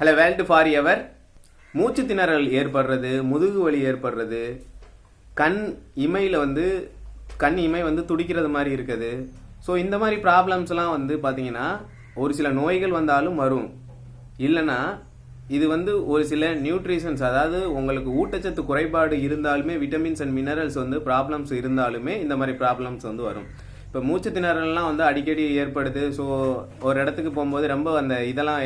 Hello world for ever. மூச்சு திணறல் ஏற்படுறது முதுகு வலி ஏற்படுறது கண் இமையில் வந்து கண் இமை வந்து துடிக்கிறது மாதிரி இருக்குது. ஸோ இந்த மாதிரி ப்ராப்ளம்ஸ்லாம் வந்து பார்த்தீங்கன்னா ஒரு சில நோய்கள் வந்தாலும் வரும். இல்லைன்னா இது வந்து ஒரு சில நியூட்ரிஷன்ஸ் அதாவது உங்களுக்கு ஊட்டச்சத்து குறைபாடு இருந்தாலுமே விட்டமின்ஸ் அண்ட் மினரல்ஸ் வந்து ப்ராப்ளம்ஸ் இருந்தாலுமே இந்த மாதிரி ப்ராப்ளம்ஸ் வந்து வரும். இப்போ மூச்சு திணறல்லாம் வந்து அடிக்கடி ஏற்படுது. ஸோ ஒரு இடத்துக்கு போகும்போது ரொம்ப அந்த இதெல்லாம்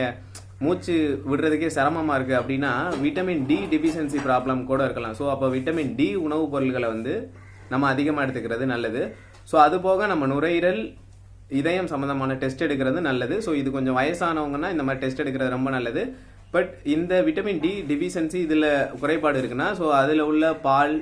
மூச்சு விடுறதுக்கே சிரமமாக இருக்குது அப்படின்னா விட்டமின் டி டிஃபிஷியன்சி ப்ராப்ளம் கூட இருக்கலாம். ஸோ அப்போ விட்டமின் டி உணவுப் பொருட்களை வந்து நம்ம அதிகமாக எடுத்துக்கிறது நல்லது. ஸோ அது போக நம்ம நுரையீரல் இதயம் சம்மந்தமான டெஸ்ட் எடுக்கிறது நல்லது. ஸோ இது கொஞ்சம் வயசானவங்கன்னா இந்த மாதிரி டெஸ்ட் எடுக்கிறது ரொம்ப நல்லது. பட் இந்த விட்டமின் டி டிஃபிஷியன்சி இதில் குறைபாடு இருக்குன்னா ஸோ அதில் உள்ள பால்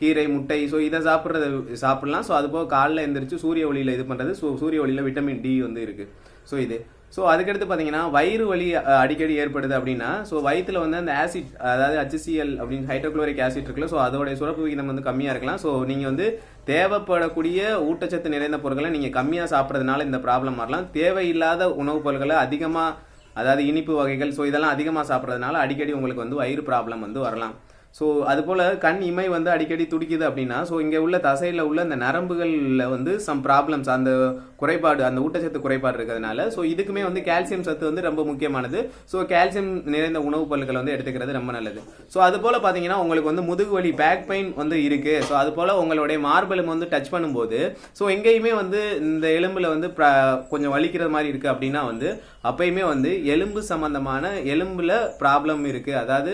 கீரை முட்டை ஸோ இதை சாப்பிட்றது சாப்பிட்லாம். ஸோ அது போக காலைல எழுந்திரிச்சு சூரிய ஒளியில் இது பண்ணுறது ஸோ சூரிய ஒளியில் விட்டமின் டி வந்து இருக்குது ஸோ இது. ஸோ அதுக்கடுத்து பார்த்தீங்கன்னா வயிறு வலி அடிக்கடி ஏற்படுது அப்படின்னா ஸோ வயிற்றுல வந்து அந்த ஆசிட் அதாவது ஹச்சிசிஎல் அப்படின்னு ஹைட்ரோக்ளோரிக் ஆசிட் இருக்குல்ல ஸோ அதோடைய சுரப்பு விகிதம் வந்து கம்மியாக இருக்கலாம். ஸோ நீங்கள் வந்து தேவைப்படக்கூடிய ஊட்டச்சத்து நிறைந்த பொருட்களை நீங்கள் கம்மியாக சாப்பிட்றதுனால இந்த ப்ராப்ளம் வரலாம். தேவையில்லாத உணவுப் பொருட்களை அதிகமாக அதாவது இனிப்பு வகைகள் ஸோ இதெல்லாம் அதிகமாக சாப்பிட்றதுனால அடிக்கடி உங்களுக்கு வந்து வயிறு ப்ராப்ளம் வந்து வரலாம். ஸோ அதுபோல் கண் இமை வந்து அடிக்கடி துடிக்குது அப்படின்னா ஸோ இங்கே உள்ள தசையில் உள்ள அந்த நரம்புகளில் வந்து சம் ப்ராப்ளம்ஸ் அந்த குறைபாடு அந்த ஊட்டச்சத்து குறைபாடு இருக்கிறதுனால ஸோ இதுக்குமே வந்து கால்சியம் சத்து வந்து ரொம்ப முக்கியமானது. ஸோ கால்சியம் நிறைந்த உணவுப் பொருட்களை வந்து எடுத்துக்கிறது ரொம்ப நல்லது. ஸோ அது போல் பார்த்தீங்கன்னா உங்களுக்கு வந்து முதுகு வலி பேக் பெயின் வந்து இருக்குது ஸோ அது போல் உங்களுடைய மார்பெலும் வந்து டச் பண்ணும்போது ஸோ எங்கேயுமே வந்து இந்த எலும்பில் வந்து கொஞ்சம் வலிக்கிற மாதிரி இருக்குது அப்படின்னா வந்து அப்பயுமே வந்து எலும்பு சம்பந்தமான எலும்பில் ப்ராப்ளம் இருக்குது அதாவது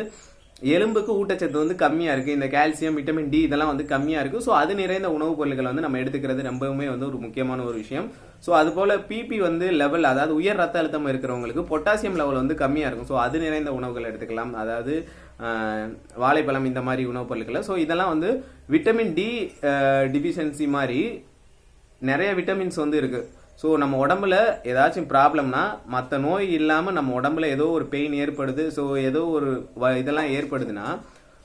எலும்புக்கு ஊட்டச்சத்து வந்து கம்மியாக இருக்குது இந்த கால்சியம் விட்டமின் டி இதெல்லாம் வந்து கம்மியாக இருக்குது ஸோ அது நிறைந்த உணவுப் பொருட்களை வந்து நம்ம எடுத்துக்கிறது ரொம்பவுமே வந்து ஒரு முக்கியமான ஒரு விஷயம். ஸோ அது போல் பிபி வந்து லெவல் அதாவது உயர் ரத்த அழுத்தம் இருக்கிறவங்களுக்கு பொட்டாசியம் லெவல் வந்து கம்மியாக இருக்கும். ஸோ அது நிறைந்த உணவுகள் எடுத்துக்கலாம். அதாவது வாழைப்பழம் இந்த மாதிரி உணவுப் பொருட்களை. ஸோ இதெல்லாம் வந்து விட்டமின் டி டிஃபிஷியன்சி மாதிரி நிறைய விட்டமின்ஸ் வந்து இருக்குது ஸோ நம்ம உடம்புல ஏதாச்சும் ப்ராப்ளம்னா மற்ற நோய் இல்லாமல் நம்ம உடம்புல ஏதோ ஒரு பெயின் ஏற்படுது. ஸோ ஏதோ ஒரு வ- இதெல்லாம் ஏற்படுதுன்னா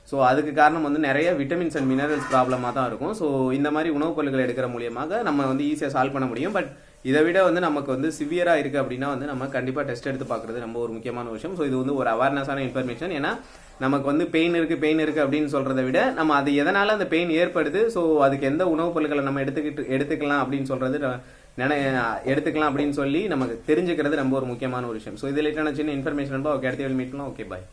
ஸோ அதுக்கு காரணம் வந்து நிறைய விட்டமின்ஸ் அண்ட் மினரல்ஸ் ப்ராப்ளமாக தான் இருக்கும். ஸோ இந்த மாதிரி உணவுப் பொருட்கள் எடுக்கிற மூலியமாக நம்ம வந்து ஈஸியாக சால்வ் பண்ண முடியும். பட் இதை விட வந்து நமக்கு வந்து சிவியராக இருக்குது அப்படின்னா வந்து நம்ம கண்டிப்பாக டெஸ்ட் எடுத்து பார்க்குறது ரொம்ப ஒரு முக்கியமான விஷயம். ஸோ இது வந்து ஒரு அவேர்னஸான இன்ஃபர்மேஷன் ஏன்னா நமக்கு வந்து பெயின் இருக்குது பெயின் இருக்குது அப்படின்னு சொல்கிறத விட நம்ம அது எதனால் அந்த பெயின் ஏற்படுது? ஸோ அதுக்கு எந்த உணவுப் பொருட்களை நம்ம எடுத்துக்கிட்டு எடுத்துக்கலாம் அப்படின்னு சொல்கிறது நினை எடுத்துக்கலாம் அப்படின்னு சொல்லி நமக்கு தெரிஞ்சுக்கிறது ரொம்ப ஒரு முக்கியமான ஒரு விஷயம். ஸோ இதில் சின்ன இன்ஃபர்மேஷன் ஓகே அடுத்த மீட்லாம் ஓகே பாய்